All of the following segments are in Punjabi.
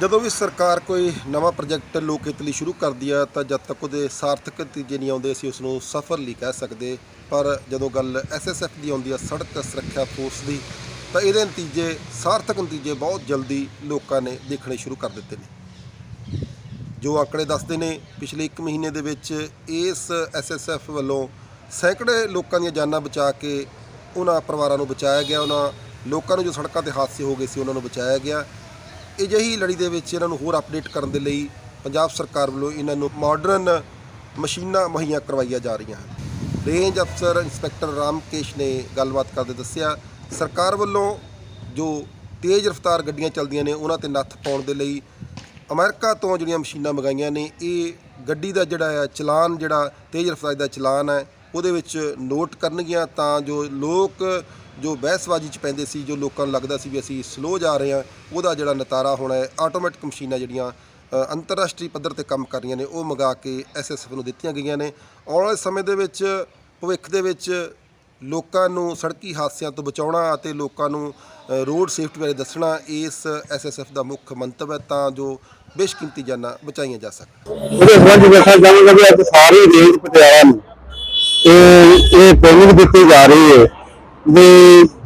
ਜਦੋਂ ਵੀ ਸਰਕਾਰ ਕੋਈ ਨਵਾਂ ਪ੍ਰੋਜੈਕਟ ਲੋਕ ਹਿੱਤ ਲਈ ਸ਼ੁਰੂ ਕਰਦੀ ਆ, ਤਾਂ ਜਦ ਤੱਕ ਉਹਦੇ ਸਾਰਥਕ ਨਤੀਜੇ ਨਹੀਂ ਆਉਂਦੇ, ਅਸੀਂ ਉਸ ਨੂੰ ਸਫਲ ਨਹੀਂ ਕਹਿ ਸਕਦੇ। ਪਰ ਜਦੋਂ ਗੱਲ ਐਸਐਸਐਫ ਦੀ ਆਉਂਦੀ ਆ, ਸੜਕ ਸੁਰੱਖਿਆ ਫੋਰਸ ਦੀ, ਤਾਂ ਇਹਦੇ ਨਤੀਜੇ, ਸਾਰਥਕ ਨਤੀਜੇ ਬਹੁਤ ਜਲਦੀ ਲੋਕਾਂ ਨੇ ਦੇਖਣੇ ਸ਼ੁਰੂ ਕਰ ਦਿੱਤੇ ਨੇ। ਜੋ ਆંકੜੇ ਦੱਸਦੇ ਨੇ, ਪਿਛਲੇ 1 ਮਹੀਨੇ ਦੇ ਵਿੱਚ ਇਸ ਐਸਐਸਐਫ ਵੱਲੋਂ ਸੈਂਕੜੇ ਲੋਕਾਂ ਦੀਆਂ ਜਾਨਾਂ ਬਚਾ ਕੇ ਉਹਨਾਂ ਪਰਿਵਾਰਾਂ ਨੂੰ ਬਚਾਇਆ ਗਿਆ। ਉਹਨਾਂ ਲੋਕਾਂ ਨੂੰ ਜੋ ਸੜਕਾਂ ਤੇ ਹਾਦਸੇ ਹੋ ਗਏ ਸੀ, ਉਹਨਾਂ ਨੂੰ ਬਚਾਇਆ ਗਿਆ। ਅਜਿਹੀ ਲੜੀ ਦੇ ਵਿੱਚ ਇਹਨਾਂ ਨੂੰ ਹੋਰ ਅਪਡੇਟ ਕਰਨ ਦੇ ਲਈ ਪੰਜਾਬ ਸਰਕਾਰ ਵੱਲੋਂ ਇਹਨਾਂ ਨੂੰ ਮਾਡਰਨ ਮਸ਼ੀਨਾਂ ਮੁਹੱਈਆ ਕਰਵਾਈਆਂ ਜਾ ਰਹੀਆਂ ਹਨ। ਰੇਂਜ ਅਫਸਰ ਇੰਸਪੈਕਟਰ ਰਾਮਕੇਸ਼ ਨੇ ਗੱਲਬਾਤ ਕਰਦੇ ਦੱਸਿਆ, ਸਰਕਾਰ ਵੱਲੋਂ ਜੋ ਤੇਜ਼ ਰਫ਼ਤਾਰ ਗੱਡੀਆਂ ਚੱਲਦੀਆਂ ਨੇ, ਉਹਨਾਂ ਤੇ ਨੱਥ ਪਾਉਣ ਦੇ ਲਈ ਅਮਰੀਕਾ ਤੋਂ ਜਿਹੜੀਆਂ ਮਸ਼ੀਨਾਂ ਮੰਗਾਈਆਂ ਨੇ, ਇਹ ਗੱਡੀ ਦਾ ਜਿਹੜਾ ਹੈ, ਚਲਾਨ ਜਿਹੜਾ ਤੇਜ਼ ਰਫ਼ਤਾਰ ਦਾ ਚਲਾਨ ਹੈ, ਉਹਦੇ ਵਿੱਚ ਨੋਟ ਕਰਨਗੀਆਂ ਤਾਂ ਜੋ ਲੋਕ ਜੋ ਬਹਿਸਬਾਜ਼ੀ ਚ ਪੈਂਦੇ ਸੀ, ਜੋ ਲੋਕਾਂ ਨੂੰ ਲੱਗਦਾ ਸੀ ਵੀ ਅਸੀਂ ਸਲੋ ਜਾ ਰਹੇ ਹਾਂ, ਉਹਦਾ ਜਿਹੜਾ ਨਤਾਰਾ ਹੋਣਾ ਹੈ ਆਟੋਮੈਟਿਕ ਮਸ਼ੀਨਾਂ ਜਿਹੜੀਆਂ ਅੰਤਰਰਾਸ਼ਟਰੀ ਪੱਧਰ ਤੇ ਕੰਮ ਕਰ ਰਹੀਆਂ ਨੇ, ਉਹ ਮੰਗਾ ਕੇ ਐਸਐਸਐਫ ਨੂੰ ਦਿੱਤੀਆਂ ਗਈਆਂ ਨੇ। ਆਉਣ ਵਾਲੇ ਸਮੇਂ ਦੇ ਵਿੱਚ, ਭਵਿੱਖ ਦੇ ਵਿੱਚ ਲੋਕਾਂ ਨੂੰ ਸੜਕੀ ਹਾਦਸਿਆਂ ਤੋਂ ਬਚਾਉਣਾ ਅਤੇ ਲੋਕਾਂ ਨੂੰ ਰੋਡ ਸੇਫਟੀ ਬਾਰੇ ਦੱਸਣਾ, ਇਸ ਐਸਐਸਐਫ ਦਾ ਮੁੱਖ ਮੰਤਵ ਹੈ, ਤਾਂ ਜੋ ਬੇਸ਼ਕੀਮਤੀ ਜਾਨਾਂ ਬਚਾਈਆਂ ਜਾ ਸਕਣ। ਉਹਦੇ ਸੰਬੰਧ ਵਿੱਚ ਦੱਸਣਾ ਚਾਹਾਂਗਾ ਵੀ ਅੱਜ ਸਾਰੀ ਰੇਂਜ ਪਟਿਆਲਾ ਨੂੰ, ਇਹ ਇਹ ਟ੍ਰੇਨਿੰਗ ਦਿੱਤੀ ਜਾ ਰਹੀ ਹੈ। ਵੀ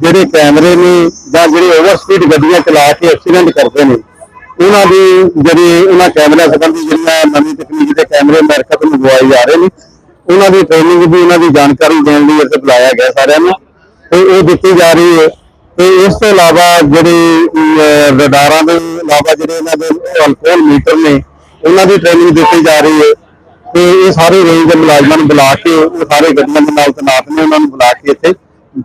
ਜਿਹੜੇ ਕੈਮਰੇ ਨੇ ਜਾਂ ਜਿਹੜੇ ਓਵਰ ਸਪੀਡ ਗੱਡੀਆਂ ਚਲਾ ਕੇ ਐਕਸੀਡੈਂਟ ਕਰਦੇ ਨੇ, ਉਹਨਾਂ ਦੀ ਜਿਹੜੀ ਉਹਨਾਂ ਕੈਮਰਾ ਸੰਬੰਧੀ ਜਿਹੜੀਆਂ ਨਵੀਂ ਤਕਨੀਕ ਦੇ ਕੈਮਰੇ ਅਮਰੀਕਾ ਤੋਂ ਮੰਗਵਾਏ ਜਾ ਰਹੇ ਨੇ, ਉਹਨਾਂ ਦੀ ਟ੍ਰੇਨਿੰਗ ਦੀ ਉਹਨਾਂ ਦੀ ਜਾਣਕਾਰੀ ਦੇਣ ਲਈ ਇੱਥੇ ਬੁਲਾਇਆ ਗਿਆ ਸਾਰਿਆਂ ਨੂੰ ਤੇ ਇਹ ਦਿੱਤੀ ਜਾ ਰਹੀ ਹੈ ਤੇ ਇਸ ਤੋਂ ਇਲਾਵਾ ਜਿਹੜੇ ਰਡਾਰਾਂ ਦੇ ਇਲਾਵਾ ਜਿਹੜੇ ਇਹਨਾਂ ਦੇ ਅਲਕੋਹਲ ਮੀਟਰ ਨੇ, ਉਹਨਾਂ ਦੀ ਟ੍ਰੇਨਿੰਗ ਦਿੱਤੀ ਜਾ ਰਹੀ ਹੈ ਤੇ ਇਹ ਸਾਰੇ ਰੇਂਜ ਦੇ ਮੁਲਾਜ਼ਮਾਂ ਨੂੰ ਬੁਲਾ ਕੇ ਉਹ ਸਾਰੇ ਗੱਡੀਆਂ ਦੇ ਨਾਲ ਤੈਨਾਤ ਨੇ, ਉਹਨਾਂ ਨੂੰ ਬੁਲਾ ਕੇ ਇੱਥੇ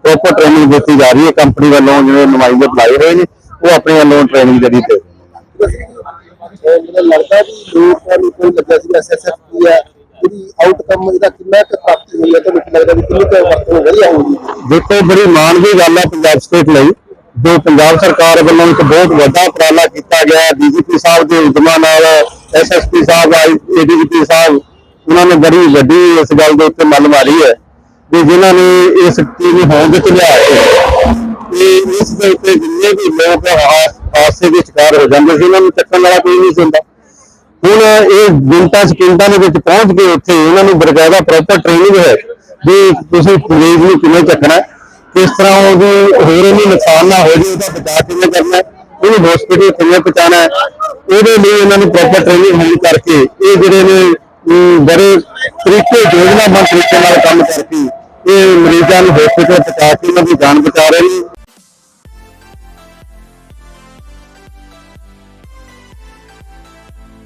ਪ੍ਰੋਪਰ ਟ੍ਰੇਨਿੰਗ ਦਿੱਤੀ ਜਾ ਰਹੀ ਹੈ। ਕੰਪਨੀ ਵੱਲੋਂ ਜਿਹੜੇ ਨੁਮਾਇੰਦੇ ਬੁਲਾਏ ਹੋਏ ਨੇ ਉਹ ਆਪਣੇ ਵੱਲੋਂ ਟ੍ਰੇਨਿੰਗ ਜਿਹੜੀ ਮੈਨੂੰ ਲੱਗਦਾ ਵੀ ਲੋਕਾਂ ਨੂੰ ਕੋਈ ਲੱਗਿਆ ਸੀ ਐਸਐਸਐਫ ਕੀ ਹੈ ਜਿਹੜੀ ਆਊਟਕਮ ਇਹਦਾ ਕਿੰਨਾ ਕੁ ਪ੍ਰਾਪਤੀ ਹੋਈ ਹੈ ਤੁਹਾਨੂੰ ਕੀ ਲੱਗਦਾ ਵੀ ਕਿੰਨੀ ਕੁ ਵਰਤੋਂ ਵਧੀਆ ਹੋਊਗੀ। ਦੇਖੋ ਬੜੀ ਮਾਣ ਦੀ ਗੱਲ ਹੈ ਪੰਜਾਬ ਸਟੇਟ ਲਈ ਜੋ ਪੰਜਾਬ ਸਰਕਾਰ ਵੱਲੋਂ ਇੱਕ ਬਹੁਤ ਵੱਡਾ ਉਪਰਾਲਾ ਕੀਤਾ ਗਿਆ ਹੈ। ਡੀਜੀਪੀ ਸਾਹਿਬ ਦੇ ਉਦਮਾਂ ਨਾਲ ਐਸਐਸਪੀ ਸਾਹਿਬ ਏਡੀਜੀਪੀ ਸਾਹਿਬ ਉਹਨਾਂ ਨੇ ਬੜੀ ਵੱਡੀ ਇਸ ਗੱਲ ਦੇ ਉੱਤੇ ਮੱਲ ਮਾਰੀ ਹੈ। ਵੀ ਜਿਨ੍ਹਾਂ ਨੇ ਇਸ ਚੀਜ਼ ਨੂੰ ਹੋਂਦ ਵਿੱਚ ਲਿਆ ਕੇ ਤੇ ਇਸ ਦੇ ਉੱਤੇ ਜਿੰਨੇ ਵੀ ਲੋਕ ਹਾਸ- ਹਾਦਸੇ ਦੇ ਸ਼ਿਕਾਰ ਹੋ ਜਾਂਦੇ ਸੀ, ਉਹਨਾਂ ਨੂੰ ਚੱਕਣ ਵਾਲਾ ਕੋਈ ਨਹੀਂ ਸੀ ਹੁੰਦਾ। ਹੁਣ ਇਹ ਮਿੰਟਾਂ, ਸਕਿੰਟਾਂ ਦੇ ਵਿੱਚ ਪਹੁੰਚ ਕੇ ਉੱਥੇ ਉਹਨਾਂ ਨੂੰ ਬਕਾਇਦਾ ਪ੍ਰੋਪਰ ਟ੍ਰੇਨਿੰਗ ਹੈ ਵੀ ਤੁਸੀਂ ਮਰੀਜ਼ ਨੂੰ ਕਿਵੇਂ ਚੱਕਣਾ ਕਿਸ ਤਰ੍ਹਾਂ ਉਹਦੀ ਹੋਰ ਇਹਨੂੰ ਨੁਕਸਾਨ ਨਾ ਹੋ ਜਾਵੇ ਉਹਦਾ ਬਚਾਅ ਕਿਵੇਂ ਕਰਨਾ ਉਹਨੂੰ ਹਸਪੀਟਲ ਕਿਵੇਂ ਪਹੁੰਚਾਉਣਾ ਉਹਦੇ ਲਈ ਇਹਨਾਂ ਨੂੰ ਪ੍ਰੋਪਰ ਟ੍ਰੇਨਿੰਗ ਹੋਣ ਕਰਕੇ ਇਹ ਜਿਹੜੇ ਨੇ ਬੜੇ ਤਰੀਕੇ, ਯੋਜਨਾਬੱਧ ਤਰੀਕੇ ਨਾਲ ਕੰਮ ਕਰਕੇ ਇਹ ਮਰੀਜ਼ਾਂ ਨੂੰ ਹਸਪੀਟਲ ਪਹੁੰਚਾ ਕੇ ਉਹਨਾਂ ਦੀ ਜਾਨ ਬਚਾ ਰਹੇ ਨੇ।